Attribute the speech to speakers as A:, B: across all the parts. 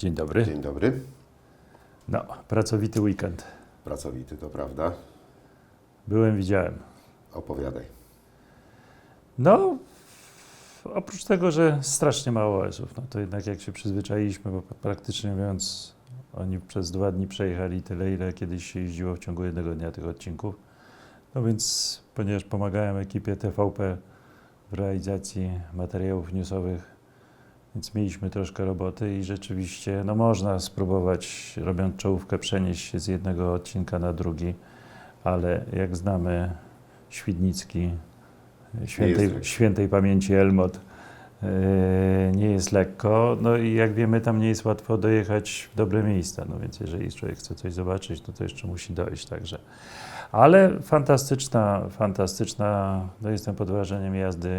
A: Dzień dobry.
B: Dzień dobry.
A: No, pracowity weekend.
B: Pracowity, to prawda.
A: Byłem, widziałem.
B: Opowiadaj.
A: No, oprócz tego, że strasznie mało OS-ów, no to jednak jak się przyzwyczailiśmy, bo praktycznie mówiąc, oni przez dwa dni przejechali tyle, ile kiedyś się jeździło w ciągu jednego dnia tych odcinków. No więc, ponieważ pomagałem ekipie TVP w realizacji materiałów newsowych, więc mieliśmy troszkę roboty i rzeczywiście, no można spróbować, robiąc czołówkę, przenieść się z jednego odcinka na drugi, ale jak znamy Świdnicki, świętej,
B: lekko.
A: świętej pamięci Elmot, nie jest lekko. No i jak wiemy, tam nie jest łatwo dojechać w dobre miejsca. No więc jeżeli człowiek chce coś zobaczyć, no to jeszcze musi dojść. Także. Ale fantastyczna, fantastyczna, no jestem pod wrażeniem jazdy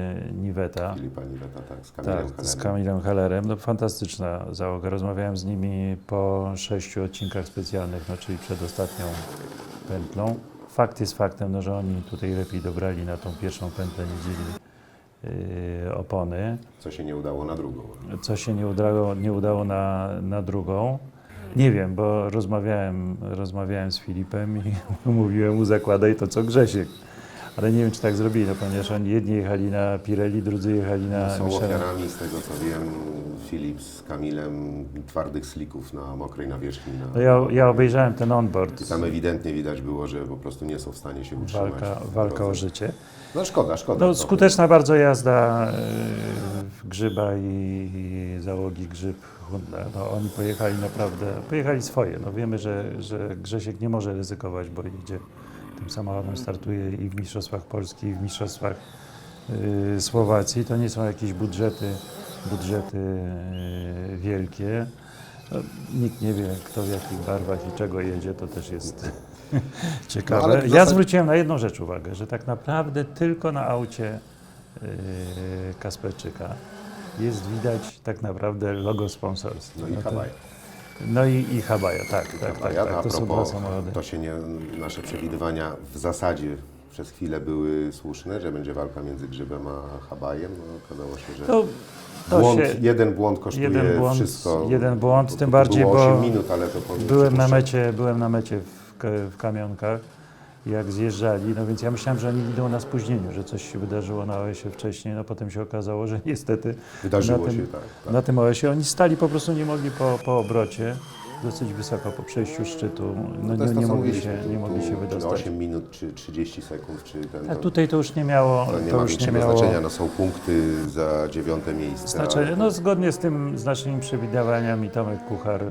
A: Niweta.
B: Filipa Niweta, tak, z Kamilem
A: Tak, z
B: Hellerem.
A: Kamilem Hellerem. No, fantastyczna załoga. Rozmawiałem z nimi po sześciu odcinkach specjalnych, no, czyli przed ostatnią pętlą. Fakt jest faktem, no, że oni tutaj lepiej dobrali na tą pierwszą pętlę, nie dzieli yy, opony,
B: Co się nie udało na drugą.
A: co się nie udało, nie udało na, na drugą. Nie wiem, bo rozmawiałem, rozmawiałem z Filipem i mówiłem mu zakładaj to, co Grzesiek. Ale nie wiem, czy tak zrobili, no, ponieważ oni jedni jechali na Pirelli, drudzy jechali na
B: Są
A: Michelin.
B: ofiarami, z tego co wiem, Filip z Kamilem twardych slików na mokrej nawierzchni. Na...
A: No ja, ja obejrzałem ten onboard.
B: I tam ewidentnie widać było, że po prostu nie są w stanie się utrzymać.
A: Walka, walka o życie.
B: No szkoda, szkoda.
A: No, skuteczna bardzo jazda e, Grzyba i, i załogi Grzyb. No, oni pojechali naprawdę, pojechali swoje. No, wiemy, że, że Grzesiek nie może ryzykować, bo idzie tym samochodem, startuje i w Mistrzostwach Polski, i w Mistrzostwach e, Słowacji. To nie są jakieś budżety, budżety e, wielkie. No, nikt nie wie, kto w jakich barwach i czego jedzie, to też jest ciekawe.
B: No,
A: Ja
B: zasadzie-
A: zwróciłem na jedną rzecz uwagę, że tak naprawdę tylko na aucie yy, Kasperczyka jest widać tak naprawdę logo sponsorskie.
B: No i
A: to-
B: Hawaje.
A: No i, i Hawaja, tak, tak, tak, tak,
B: a
A: to są dwa samochody.
B: to się nie, nasze przewidywania w zasadzie przez chwilę były słuszne, że będzie walka między Grzybem a Habajem. No, okazało się, że
A: To, to
B: błąd,
A: się,
B: jeden błąd kosztuje
A: jeden błąd,
B: wszystko.
A: jeden błąd,
B: Bo
A: tym bardziej,
B: było
A: bo
B: 8 minut, ale to
A: byłem na mecie, byłem na mecie w, w Kamionkach, jak zjeżdżali, no więc ja myślałem, że oni idą na spóźnieniu, że coś się wydarzyło na OS-ie wcześniej, no potem się okazało, że niestety
B: Wydarzyło
A: na tym-
B: się tak. tak.
A: Na tym OS-ie oni stali, po prostu nie mogli po, po obrocie, dosyć wysoko po przejściu szczytu, no,
B: to
A: nie, nie, mogli się,
B: tu-
A: nie mogli się wydostać.
B: 8 minut, czy 30 sekund, czy ten.
A: A tutaj to już nie miało,
B: to nie
A: to
B: ma
A: już nie miało
B: znaczenia. No, są punkty za dziewiąte miejsce.
A: znaczenia.
B: ale-
A: No zgodnie z tym, z naszymi przewidywaniami Tomek Kuchar y,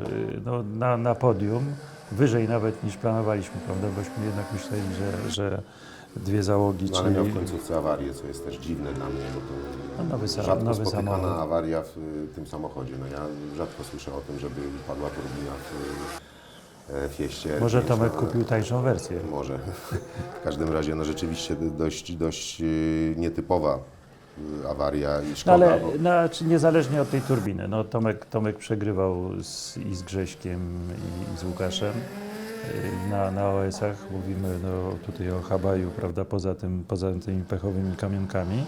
A: no, na, na podium, wyżej nawet niż planowaliśmy, prawda, bośmy jednak myśleli, że, że dwie załogi,
B: No, ale miał w końcówce awarię, co jest też dziwne dla mnie, bo to
A: No, nowy sa-
B: rzadko
A: nowy
B: spotykana
A: samochód.
B: awaria w y, tym samochodzie. No, ja rzadko słyszę o tym, żeby padła turbina w y, Fieście.
A: może
B: R5,
A: Tomek
B: no,
A: kupił tańszą wersję.
B: Może. W każdym razie no rzeczywiście dość, dość y, nietypowa awaria i
A: No
B: szkoda.
A: ale
B: bo...
A: no, czy niezależnie od tej turbiny, no Tomek, Tomek przegrywał z, i z Grześkiem i, i z Łukaszem y, na, na OS-ach. Mówimy no, tutaj o Habaju, prawda, poza, tym, poza tymi pechowymi kamionkami.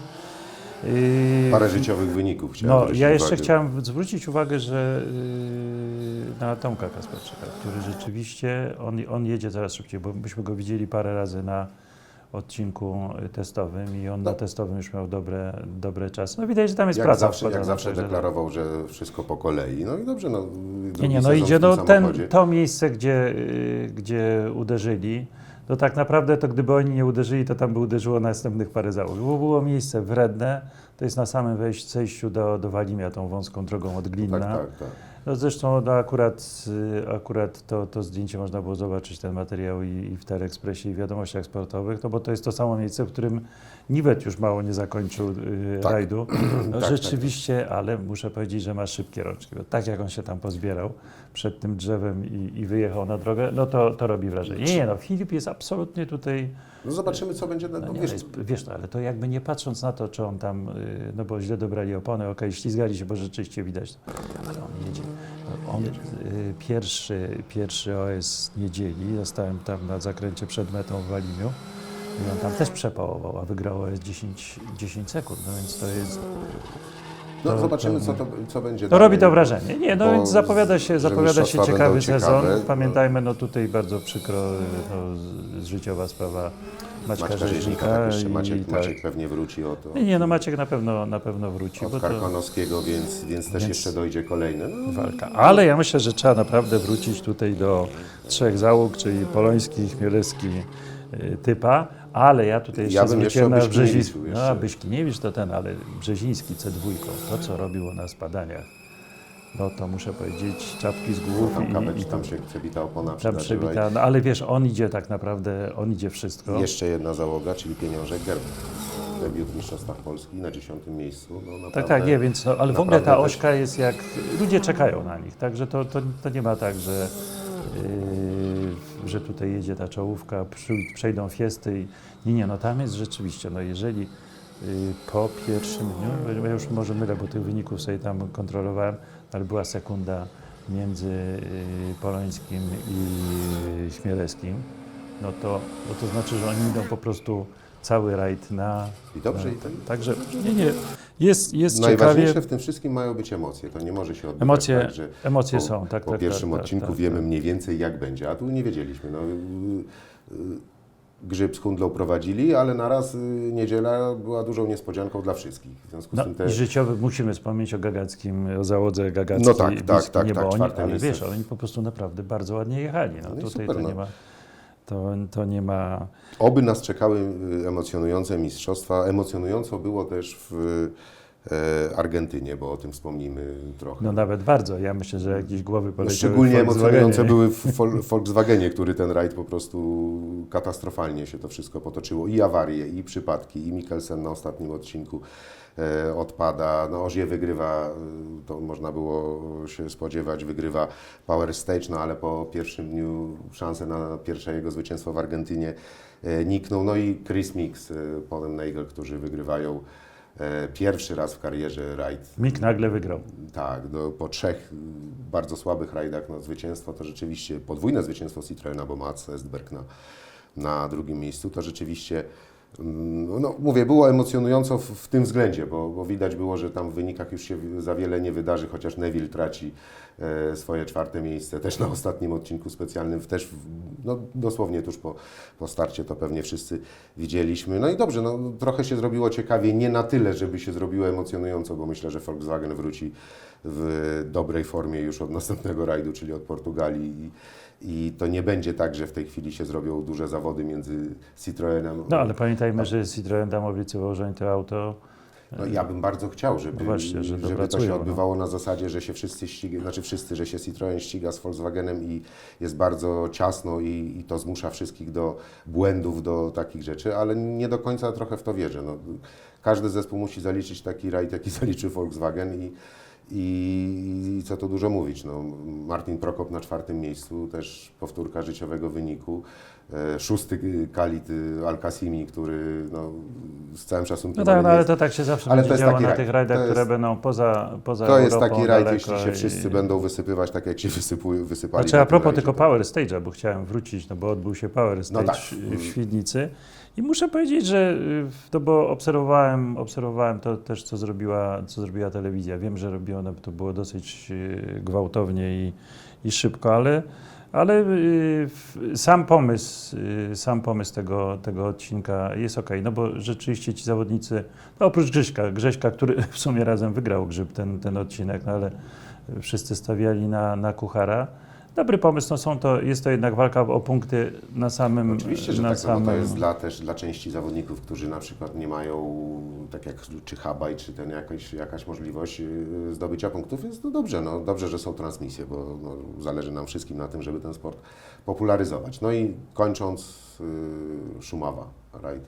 A: Y,
B: Parę życiowych wyników chciałem
A: No, ja jeszcze
B: uwagę.
A: chciałem zwrócić uwagę, że yy, na Tomka Kasperczyka, który rzeczywiście, on, on jedzie coraz szybciej, bo myśmy go widzieli parę razy na odcinku testowym i on
B: No.
A: na testowym już miał dobre, dobre czasy. No widać, że tam jest
B: Jak
A: praca
B: zawsze, jak zawsze deklarował, że wszystko po kolei. No i dobrze, no.
A: Nie, nie, no idzie, no ten, to miejsce, gdzie, y, gdzie uderzyli, to tak naprawdę to gdyby oni nie uderzyli, to tam by uderzyło następnych parę załóg. Bo było miejsce wredne, to jest na samym wejść, zejściu do, do Walimia, tą wąską drogą od Glinna.
B: Tak, tak, tak.
A: No zresztą no akurat, y, akurat to, to zdjęcie można było zobaczyć, ten materiał i, i w Telekspresie i w wiadomościach sportowych, no bo to jest to samo miejsce, w którym Niwet już mało nie zakończył y,
B: Tak.
A: rajdu. No
B: tak,
A: rzeczywiście, ale muszę powiedzieć, że ma szybkie rączki, bo tak jak on się tam pozbierał przed tym drzewem i, i wyjechał na drogę, no to, to robi wrażenie. Nie, nie, no Filip jest absolutnie tutaj,
B: No zobaczymy, co będzie. No,
A: no nie,
B: wiesz,
A: wiesz, ale to jakby nie patrząc na to, czy on tam, y, no bo źle dobrali opony, okej, ślizgali się, bo rzeczywiście widać, ale on jedzie. On y, pierwszy, pierwszy OS niedzieli, zostałem tam na zakręcie przed metą w Walimiu on tam też przepałował, a wygrał OS 10, 10 sekund, no więc to jest,
B: No
A: To-
B: zobaczymy,
A: to-
B: co, to, co będzie
A: To
B: dalej.
A: robi to wrażenie. Nie, no
B: Bo
A: więc zapowiada się, zapowiada się
B: mistrzostwa
A: ciekawy
B: będą
A: sezon.
B: ciekawe.
A: Pamiętajmy, no tutaj bardzo przykro no, z- życiowa sprawa Maćka,
B: Maćka Rzeźnika, tak jeszcze Maciek,
A: tak.
B: Maciek pewnie wróci od,
A: Nie, nie, no Maciek na pewno, na pewno wróci,
B: od
A: to
B: więc, więc też jeszcze dojdzie kolejny. No,
A: walka. Ale ja myślę, że trzeba naprawdę wrócić tutaj do trzech załóg, czyli Poloński, Chmielewski, Typa. Ale ja tutaj jeszcze
B: Ja bym jeszcze
A: na Brzeziński. No, Byśkiewicz to ten, ale Brzeziński C2, to co robiło na spadaniach, no to muszę powiedzieć, czapki z głów
B: tam,
A: i, i
B: tam się przebita opona
A: Tam przebita, no ale wiesz, on idzie tak naprawdę, on idzie wszystko.
B: Jeszcze jedna załoga, czyli pieniążek Gerb. Debiut w Mistrzostwach Polski na dziesiątym miejscu. No,
A: Tak,
B: naprawdę,
A: tak, nie, więc, no, ale w ogóle ta ośka jest jak, ludzie czekają na nich, także to, to, to nie ma tak, że, yy, że tutaj jedzie ta czołówka, przejdą fiesty i nie, nie, no tam jest rzeczywiście, no jeżeli yy, po pierwszym dniu, ja już może mylę, bo tych wyników sobie tam kontrolowałem, ale była sekunda między yy, Polońskim i Chmielewskim, no to, no to znaczy, że oni idą po prostu cały rajd na...
B: I dobrze,
A: na
B: i tak.
A: Także, nie, nie, jest, jest
B: Najważniejsze
A: ciekawie.
B: w tym wszystkim mają być emocje. To nie może się odbywać
A: Emocje,
B: tak, że
A: emocje
B: po,
A: są, tak,
B: po
A: tak.
B: pierwszym
A: tak,
B: odcinku
A: tak,
B: wiemy
A: tak.
B: mniej więcej jak będzie, a tu nie wiedzieliśmy. No, y, y, Grzyb z Hundlą prowadzili, ale naraz y, niedziela była dużą niespodzianką dla wszystkich. W związku z
A: No,
B: tym te...
A: i życiowy, musimy wspomnieć o Gagackim, o załodze Gagackiej.
B: No tak, tak, tak,
A: nie,
B: tak,
A: bo oni,
B: czwarte
A: ale
B: miejsce.
A: wiesz, oni po prostu naprawdę bardzo ładnie jechali. No,
B: No
A: tutaj
B: super,
A: to
B: no.
A: nie ma, to, to nie ma,
B: Oby nas czekały y, emocjonujące mistrzostwa. Emocjonująco było też w Argentynie, bo o tym wspomnimy trochę.
A: no nawet bardzo. Ja myślę, że jakieś głowy
B: No,
A: poleciały
B: Szczególnie emocjonujące były w Vol- Volkswagenie, który ten rajd po prostu katastrofalnie się to wszystko potoczyło. I awarie, i przypadki, i Mikkelsen na ostatnim odcinku e, odpada. No, Ozie wygrywa, e, to można było się spodziewać, wygrywa Power Stage, no ale po pierwszym dniu szanse na pierwsze jego zwycięstwo w Argentynie e, nikną. No i Chris Mix, e, Ponem Nagel, którzy wygrywają e, pierwszy raz w karierze rajd
A: Mik nagle wygrał.
B: tak, do, po trzech bardzo słabych rajdach na zwycięstwo, to rzeczywiście podwójne zwycięstwo Citroena, bo Mats Estberg na, na drugim miejscu, to rzeczywiście, no mówię, było emocjonująco w, w tym względzie, bo, bo widać było, że tam w wynikach już się za wiele nie wydarzy, chociaż Neville traci e, swoje czwarte miejsce, też na ostatnim odcinku specjalnym, też w, no, dosłownie tuż po, po starcie to pewnie wszyscy widzieliśmy. No i dobrze, no, trochę się zrobiło ciekawie, nie na tyle, żeby się zrobiło emocjonująco, bo myślę, że Volkswagen wróci w dobrej formie już od następnego rajdu, czyli od Portugalii. I, to nie będzie tak, że w tej chwili się zrobią duże zawody między Citroenem.
A: No ale pamiętajmy, że Citroen tam obiecywał, że to auto
B: No, ja bym bardzo chciał, żeby,
A: No właśnie, że
B: żeby to się
A: no.
B: odbywało na zasadzie, że się wszyscy ściga, znaczy wszyscy, że się Citroen ściga z Volkswagenem i jest bardzo ciasno i, i to zmusza wszystkich do błędów, do takich rzeczy, ale nie do końca trochę w to wierzę. No, każdy zespół musi zaliczyć taki rajd, jaki zaliczy Volkswagen i, i, i co tu dużo mówić. No, Martin Prokop na czwartym miejscu, też powtórka życiowego wyniku. E, Szósty Kalit Al-Kasimi, który no, z całym szacunkiem
A: No tak, no, ale
B: jest
A: to tak się zawsze
B: ale
A: będzie
B: jest
A: działo na
B: rajd.
A: tych rajdach, które
B: jest-
A: będą poza, poza
B: To jest
A: Europą
B: taki rajd, jeśli się
A: i-
B: wszyscy będą wysypywać tak, jak się wysypu, wysypali.
A: Znaczy
B: na
A: a propos tylko Power Stage'a, bo chciałem wrócić, no bo odbył się Power Stage
B: tak.
A: w Świdnicy i muszę powiedzieć, że y, to bo obserwowałem, obserwowałem to też, co zrobiła, co zrobiła telewizja. Wiem, że robiło ono, to było dosyć y, gwałtownie i, i szybko, ale, ale y, sam pomysł, sam pomysł tego, tego odcinka jest ok, no bo rzeczywiście ci zawodnicy, no oprócz Grześka, Grześka, który w sumie razem wygrał Grzyb ten, ten odcinek, no ale wszyscy stawiali na, na Kuchara. Dobry pomysł, no są to, jest to jednak walka o punkty na samym
B: Oczywiście, że
A: na
B: tak, no, bo
A: samym,
B: to jest dla, też dla części zawodników, którzy na przykład nie mają, tak jak czy Habaj, czy ten jakaś, jakaś możliwość yy, zdobycia punktów, jest to dobrze, no, dobrze, że są transmisje, bo no, zależy nam wszystkim na tym, żeby ten sport popularyzować. No i kończąc, yy, Szumawa, rajd.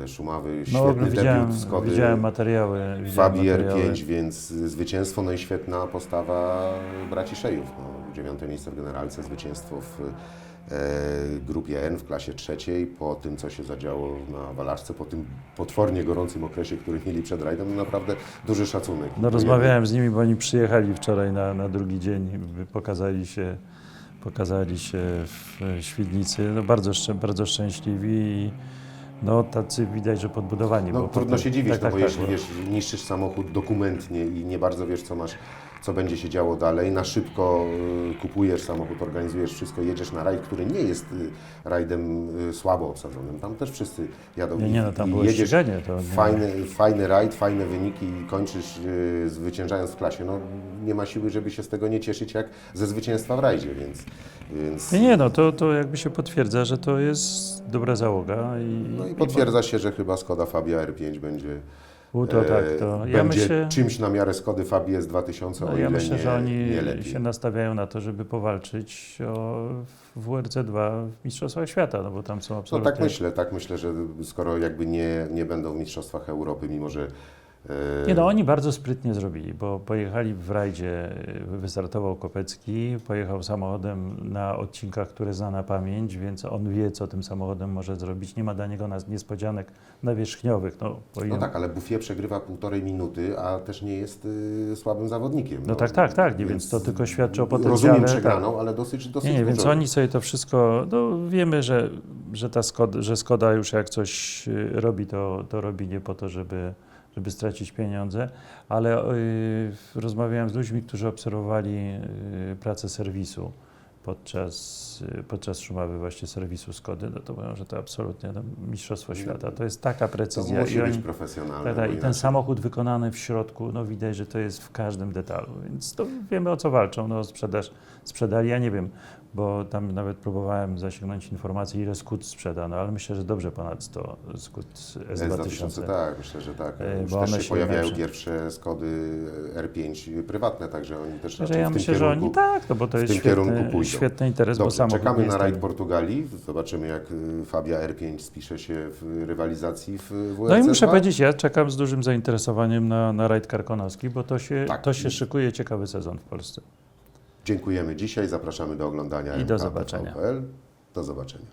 B: Yy, Szumawy,
A: no
B: świetny
A: widziałem,
B: debiut Skody.
A: widziałem materiały.
B: Fabi
A: materiały.
B: R5, więc zwycięstwo, no i świetna postawa braci Szejów. No, dziewiąte miejsce w generalce, zwycięstwo w e, grupie N w klasie trzeciej, po tym, co się zadziało na Walaszce, po tym potwornie gorącym okresie, który mieli przed rajdem, no naprawdę duży szacunek.
A: No rozmawiałem z nimi, bo oni przyjechali wczoraj na, na drugi dzień, pokazali się, pokazali się w Świdnicy, no bardzo, szczę, bardzo szczęśliwi i no tacy widać, że podbudowani.
B: No, trudno
A: potem-
B: się dziwić,
A: tak,
B: no
A: tak,
B: bo
A: tak,
B: jeśli
A: bo-
B: wiesz, niszczysz samochód dokumentnie i nie bardzo wiesz, co masz, co będzie się działo dalej, na szybko y, kupujesz samochód, organizujesz wszystko, jedziesz na rajd, który nie jest y, rajdem y, słabo obsadzonym. Tam też wszyscy jadą
A: Nie, nie, no tam było
B: jedziesz
A: ściganie. To nie-
B: fajny, fajny rajd, fajne wyniki i kończysz zwyciężając w klasie. No, nie ma siły, żeby się z tego nie cieszyć jak ze zwycięstwa w rajdzie, więc... więc
A: Nie, nie, no to, to jakby się potwierdza, że to jest dobra załoga. I,
B: no i potwierdza się, że chyba Skoda Fabia R5 będzie
A: U, to tak,
B: E,
A: to ja
B: będzie
A: myślę,
B: czymś na miarę Skody Fabii S2000,
A: no,
B: o
A: ja
B: ile
A: myślę
B: nie,
A: że oni się nastawiają na to, żeby powalczyć o WRC2 w Mistrzostwach Świata, no bo tam są
B: No
A: absolutnie...
B: tak myślę, tak myślę, że skoro jakby nie, nie będą w Mistrzostwach Europy, mimo że... e,
A: Nie no, oni bardzo sprytnie zrobili, bo pojechali w rajdzie, y, wystartował Kopecki, pojechał samochodem na odcinkach, które zna na pamięć, więc on wie, co tym samochodem może zrobić. Nie ma dla niego nas- niespodzianek nawierzchniowych. No,
B: No tak, ale Buffie przegrywa półtorej minuty, a też nie jest y, słabym zawodnikiem.
A: No tak, tak, tak, nie, więc to tylko świadczy o potencjale,
B: Rozumiem
A: tak.
B: przegraną, ale dosyć, dosyć
A: Nie, nie, więc oni sobie to wszystko, no wiemy, że, że ta Skoda, że Skoda już jak coś y, robi, to, to robi nie po to, żeby, żeby stracić pieniądze, ale y, rozmawiałem z ludźmi, którzy obserwowali y, pracę serwisu podczas, y, podczas Szumawy właśnie serwisu Skody, no to mówią, że to absolutnie no, mistrzostwo świata. To jest taka
B: To
A: precyzja
B: musi
A: i,
B: być profesjonalne.
A: i ten samochód wykonany w środku, no widać, że to jest w każdym detalu, więc to wiemy o co walczą, no sprzedaż, sprzedali, ja nie wiem, bo tam nawet próbowałem zasięgnąć informacji, ile skut sprzedano, ale myślę, że dobrze ponad 100 skut S2000.
B: S2000, tak, myślę, że tak.
A: E,
B: Już
A: bo
B: też się
A: się
B: pojawiają
A: inaczej-
B: pierwsze Skody R5 prywatne, także oni też raczej
A: ja
B: w tym
A: myślę, że oni
B: kierunku
A: tak, no bo to jest
B: kierunku
A: świetny, świetny interes, bo
B: Dobrze,
A: samochód
B: czekamy na rajd
A: tani.
B: Portugalii. Zobaczymy, jak y, Fabia R5 spisze się w rywalizacji w WRC.
A: No i muszę powiedzieć, ja czekam z dużym zainteresowaniem na, na rajd karkonoski, bo to się,
B: Tak.
A: to się szykuje ciekawy sezon w Polsce.
B: Dziękujemy dzisiaj, zapraszamy do oglądania
A: I do zobaczenia.
B: Do zobaczenia.